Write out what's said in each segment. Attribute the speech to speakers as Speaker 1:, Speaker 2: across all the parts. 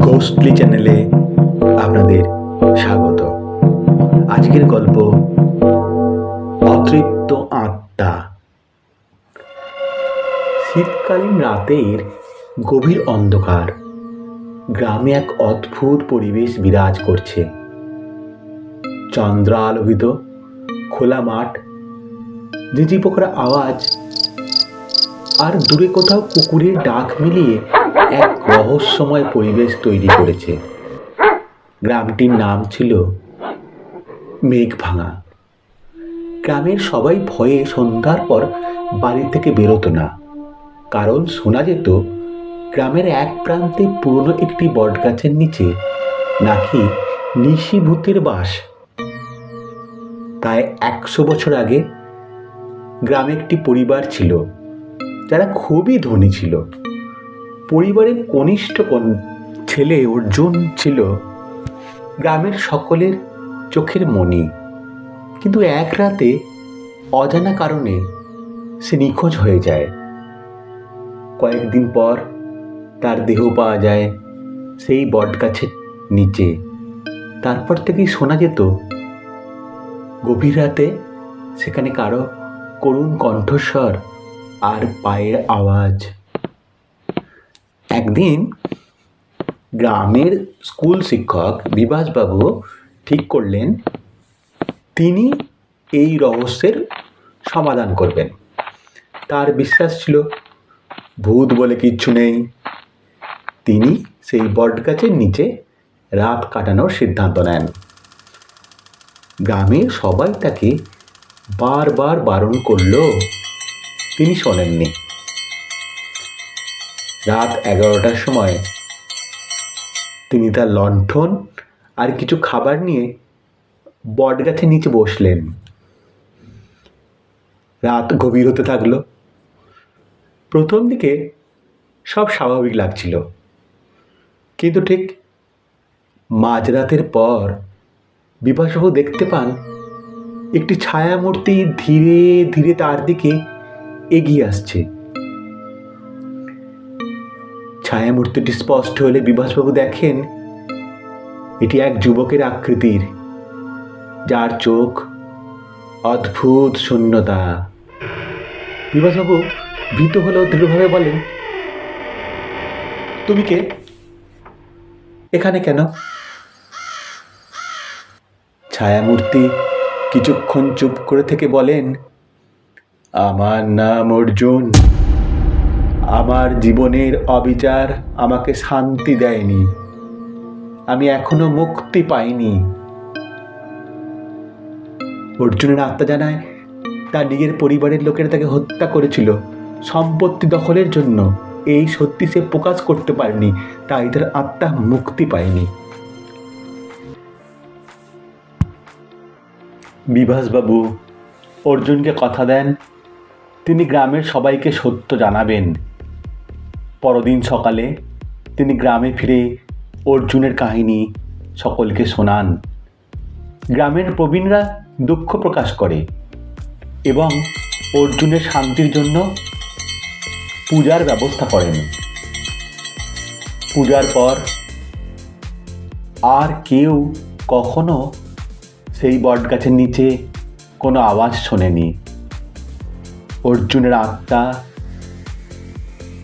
Speaker 1: ঘোষলি চ্যানেলে আপনাদের স্বাগত। আজকের গল্প, অতৃপ্ত আত্মা। শীতকালীন রাতের গভীর অন্ধকার, গ্রামে এক অদ্ভুত পরিবেশ বিরাজ করছে। চন্দ্র আলোকিত খোলা মাঠ ঝিঝি পোকরা আওয়াজ আর দূরে কোথাও কুকুরের ডাক মিলিয়ে এক রহস্যময় পরিবেশ তৈরি করেছে। গ্রামটির নাম ছিল মেঘভাঙা। গ্রামের সবাই ভয়ে সন্ধ্যার পর বাড়ি থেকে বেরোতো না। কারণ শোনা যেত, গ্রামের এক প্রান্তে পুরনো একটি বটগাছের নিচে নাকি নিশিভূতের বাস। প্রায় একশো বছর আগে গ্রামে একটি পরিবার ছিল। যারা খুবই ধনী ছিল। পরিবারের কনিষ্ঠ কন- ছেলে অর্জুন ছিল গ্রামের সকলের চোখের মণি কিন্তু এক রাতে অজানা কারণে সে নিখোঁজ হয়ে যায়। কয়েকদিন পর তার দেহ পাওয়া যায় সেই বটগাছের নিচে। তারপর থেকেই শোনা যেত, গভীর রাতে সেখানে কারও করুণ কণ্ঠস্বর আর পায়ের আওয়াজ। একদিন গ্রামের স্কুল শিক্ষক বিভাসবাবু ঠিক করলেন, তিনি এই রহস্যের সমাধান করবেন। তার বিশ্বাস ছিল, ভূত বলে কিচ্ছু নেই। তিনি সেই বটগাছের নিচে রাত কাটানোর সিদ্ধান্ত নেন। গ্রামের সবাই তাকে বারবার বারণ করলেও তিনি শোনেননি। রাত এগারোটার সময় তিনি তার লণ্ঠন আর কিছু খাবার নিয়ে বটগাছের নিচে বসলেন। রাত গভীর হতে থাকল। প্রথম দিকে সব স্বাভাবিক লাগছিল। কিন্তু ঠিক মাঝরাতের পর বিভাসবাবু দেখতে পান একটি ছায়ামূর্তি ধীরে ধীরে তার দিকে এগিয়ে আসছে। ছায়ামূর্তিটি স্পষ্ট হলে বিভাসবাবু দেখেন, এটি এক যুবকের আকৃতির, যার চোখ অদ্ভুত শূন্যতা। বিভাসবাবু ভীত হলেও দৃঢ়ভাবে বলেন, তুমি কে? এখানে কেন? ছায়ামূর্তি কিছুক্ষণ চুপ করে থেকে বলেন আমার নাম অর্জুন। আমার জীবনের অবিচার আমাকে শান্তি দেয়নি। আমি এখনও মুক্তি পাইনি। অর্জুনের আত্মা জানায়, তার নিজের পরিবারের লোকেরা তাকে হত্যা করেছিল। সম্পত্তি দখলের জন্য। এই সত্যি সে প্রকাশ করতে পারেনি, তাই তার আত্মা মুক্তি পায়নি। বিভাসবাবু, অর্জুনকে কথা দেন। তিনি গ্রামের সবাইকে সত্য জানাবেন। পরদিন সকালে তিনি গ্রামে ফিরে অর্জুনের কাহিনী সকলকে শোনান। গ্রামের প্রবীণরা দুঃখ প্রকাশ করে এবং অর্জুনের শান্তির জন্য পূজার ব্যবস্থা করেন। পূজার পর আর কেউ কখনো সেই বটগাছের নিচে কোনো আওয়াজ শোনেনি। অর্জুনের আত্মা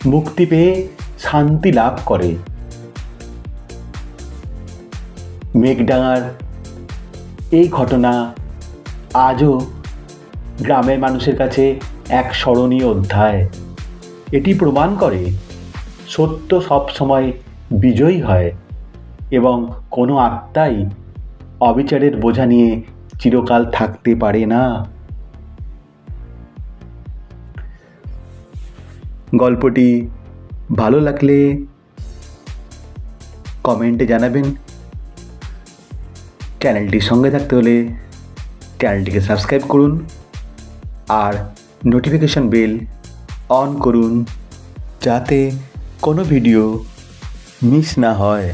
Speaker 1: মুক্তি পেয়ে শান্তি লাভ করে। মেঘডাঙার এই ঘটনা আজও গ্রামের মানুষের কাছে এক স্মরণীয় অধ্যায়। এটি প্রমাণ করে সত্য সবসময় বিজয়ী হয় এবং কোনো আত্মাই অবিচারের বোঝা নিয়ে চিরকাল থাকতে পারে না। গল্পটি ভালো লাগলে কমেন্টে জানাবেন। চ্যানেলটির সঙ্গে থাকতে হলে চ্যানেলটিকে সাবস্ক্রাইব করুন আর নোটিফিকেশন বেল অন করুন যাতে কোনো ভিডিও মিস না হয়।